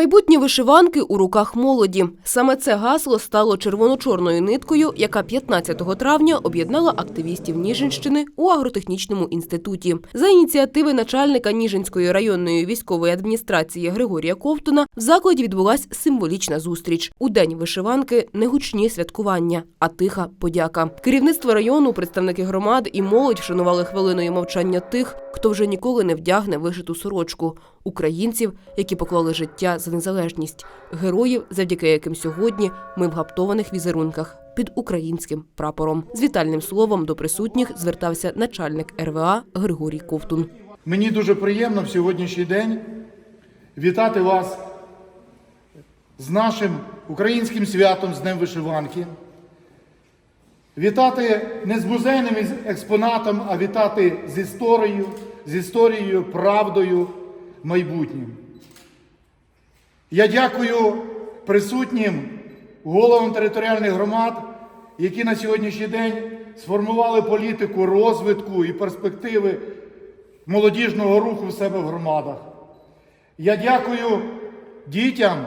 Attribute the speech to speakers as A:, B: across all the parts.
A: Майбутні вишиванки у руках молоді. Саме це гасло стало червоно-чорною ниткою, яка 15 травня об'єднала активістів Ніжинщини у агротехнічному інституті. За ініціативи начальника Ніжинської районної військової адміністрації Григорія Ковтуна в закладі відбулась символічна зустріч. У день вишиванки не гучні святкування, а тиха подяка. Керівництво району, представники громад і молодь вшанували хвилиною мовчання тих, хто вже ніколи не вдягне вишиту сорочку українців, які поклали життя за незалежність, героїв, завдяки яким сьогодні ми в гаптованих візерунках під українським прапором. З вітальним словом до присутніх звертався начальник РВА Григорій Ковтун.
B: Мені дуже приємно в сьогоднішній день вітати вас з нашим українським святом, з Днем Вишиванки. Вітати не з музейним експонатом, а вітати з історією, з історією, правдою, майбутнім. Я дякую присутнім головам територіальних громад, які на сьогоднішній день сформували політику розвитку і перспективи молодіжного руху в себе в громадах. Я дякую дітям,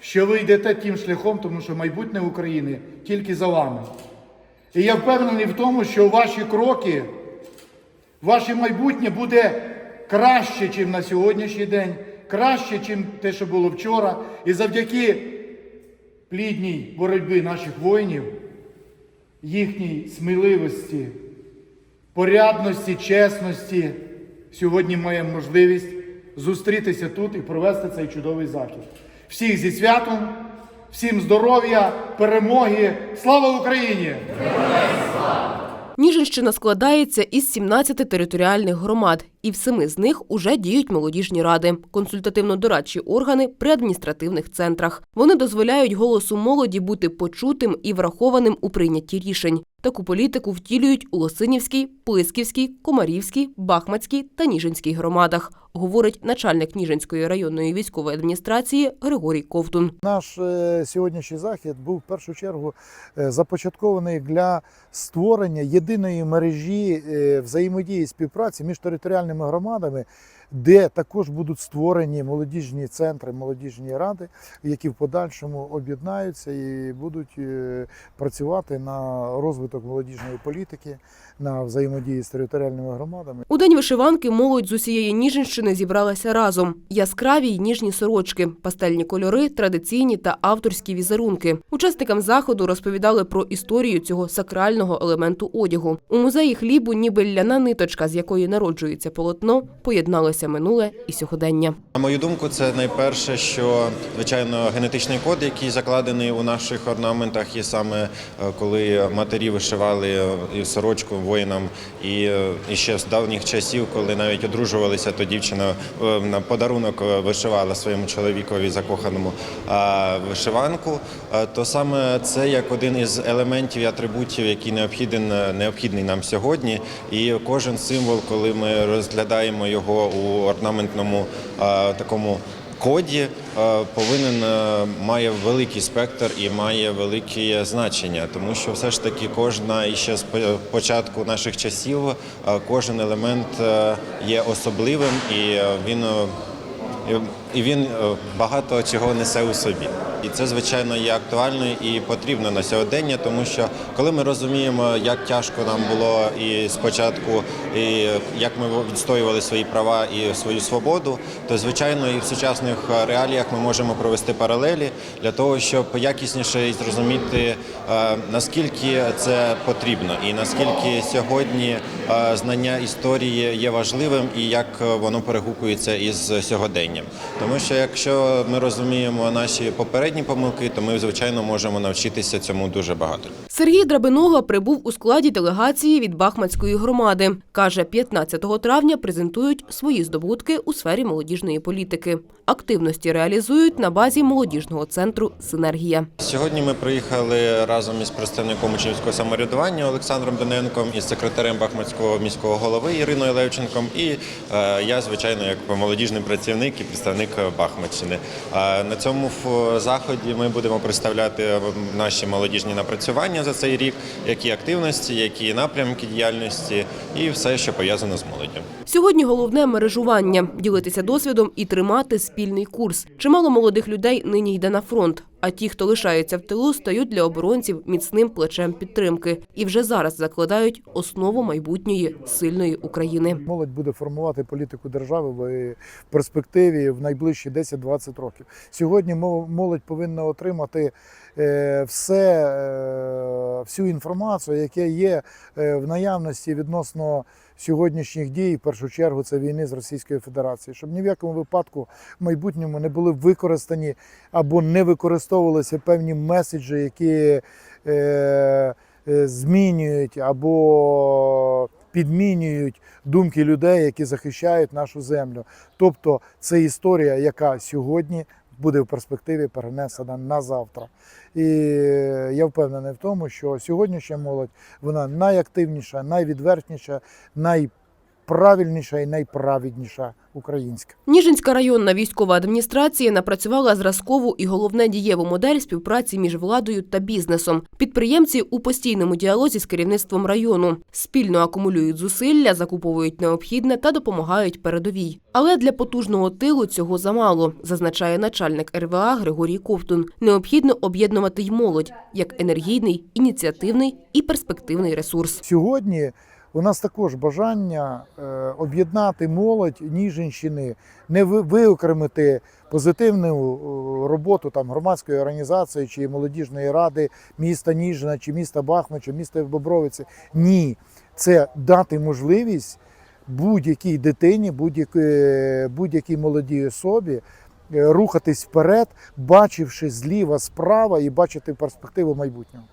B: що ви йдете тим шляхом, тому що майбутнє України тільки за вами. І я впевнений в тому, що ваші кроки, ваше майбутнє буде краще, ніж на сьогоднішній день, краще, ніж те, що було вчора. І завдяки плідній боротьбі наших воїнів, їхній сміливості, порядності, чесності, сьогодні маємо можливість зустрітися тут і провести цей чудовий захід. Всіх зі святом, всім здоров'я, перемоги. Слава Україні!
A: Ніжинщина складається із 17 територіальних громад, і в семи з них уже діють молодіжні ради, консультативно-дорадчі органи при адміністративних центрах. Вони дозволяють голосу молоді бути почутим і врахованим у прийнятті рішень. Таку політику втілюють у Лосинівській, Плисківській, Комарівській, Бахмацькій та Ніжинській громадах, говорить начальник Ніжинської районної військової адміністрації Григорій Ковтун.
C: Наш е, сьогоднішній захід був в першу чергу е, започаткований для створення єдиної мережі е, взаємодії і співпраці між територіальними громадами, де також будуть створені молодіжні центри, молодіжні ради, які в подальшому об'єднаються і будуть е, працювати на розвиток молодіжної політики, на взаємодії з територіальними громадами.
A: У день вишиванки молодь з усієї Ніжинщини зібралася разом. Яскраві й ніжні сорочки, пастельні кольори, традиційні та авторські візерунки. Учасникам заходу розповідали про історію цього сакрального елементу одягу. У музеї хлібу, ніби ляна ниточка, з якої народжується полотно, поєдналося минуле і сьогодення.
D: На мою думку, це найперше, що звичайно генетичний код, який закладений у наших орнаментах, і саме е, коли матері вишивали е, сорочку воїнам, і, е, і ще з давніх часів, коли навіть одружувалися, то дівчина на подарунок вишивала своєму чоловікові закоханому вишиванку. То саме це як один із елементів і атрибутів, який необхідний, необхідний нам сьогодні. І кожен символ, коли ми розглядаємо його у орнаментному е, такому коді, е, повинен е, має великий спектр і має велике значення, тому що все ж таки кожна і ще з початку наших часів кожен елемент є особливим і він. і- він багато чого несе у собі. І це, звичайно, є актуально і потрібно на сьогодення, тому що коли ми розуміємо, як тяжко нам було і спочатку, і як ми відстоювали свої права і свою свободу, то звичайно і в сучасних реаліях ми можемо провести паралелі для того, щоб якісніше зрозуміти, е, наскільки це потрібно, і наскільки сьогодні е, знання історії є важливим і як воно перегукується із сьогоденням. Тому що якщо ми розуміємо наші попередні помилки, то ми звичайно можемо навчитися цьому дуже багато.
A: Сергій Драбинога прибув у складі делегації від Бахмацької громади. Каже, 15 травня презентують свої здобутки у сфері молодіжної політики. Активності реалізують на базі молодіжного центру Синергія.
D: Сьогодні ми приїхали разом із представником учнівського самоврядування Олександром Доненком із секретарем Бахмутського міського голови Іриною Левченком. І е, я, звичайно, як молодіжний працівник і представник Бахмутщини. Е, на цьому заході ми будемо представляти наші молодіжні напрацювання за цей рік, які активності, які напрямки діяльності і все, що пов'язано з молоддю.
A: Сьогодні головне мережування, ділитися досвідом і тримати спільний курс. Чимало молодих людей нині йде на фронт. А ті, хто лишаються в тилу, стають для оборонців міцним плечем підтримки і вже зараз закладають основу майбутньої сильної України.
C: Молодь буде формувати політику держави в перспективі в найближчі 10-20 років. Сьогодні мол- молодь повинна отримати е, все, е, всю інформацію, яка є е, в наявності відносно сьогоднішніх дій, в першу чергу це війни з Російською Федерацією, щоб ні в якому випадку в майбутньому не були використані або не використовувалися певні меседжі, які е, е, змінюють або підмінюють думки людей, які захищають нашу землю. Тобто це історія, яка сьогодні буде в перспективі перенесена на завтра. І я впевнений в тому, що сьогоднішня молодь вона найактивніша, найвідвертніша, найправильніша і найправедніша українська.
A: Ніжинська районна військова адміністрація напрацювала зразкову і головне дієву модель співпраці між владою та бізнесом. Підприємці у постійному діалозі з керівництвом району спільно акумулюють зусилля, закуповують необхідне та допомагають передовій. Але для потужного тилу цього замало, зазначає начальник РВА Григорій Ковтун. Необхідно об'єднувати й молодь як енергійний, ініціативний і перспективний ресурс.
C: Сьогодні у нас також бажання е, об'єднати молодь Ніжинщини, не виокремити позитивну е, роботу там громадської організації чи молодіжної ради міста Ніжина, чи міста Бахмут, чи міста Бобровиці. Ні, це дати можливість будь-якій дитині, будь-якій, будь-якій молодій особі е, рухатись вперед, бачивши зліва, справа і бачити перспективу майбутнього.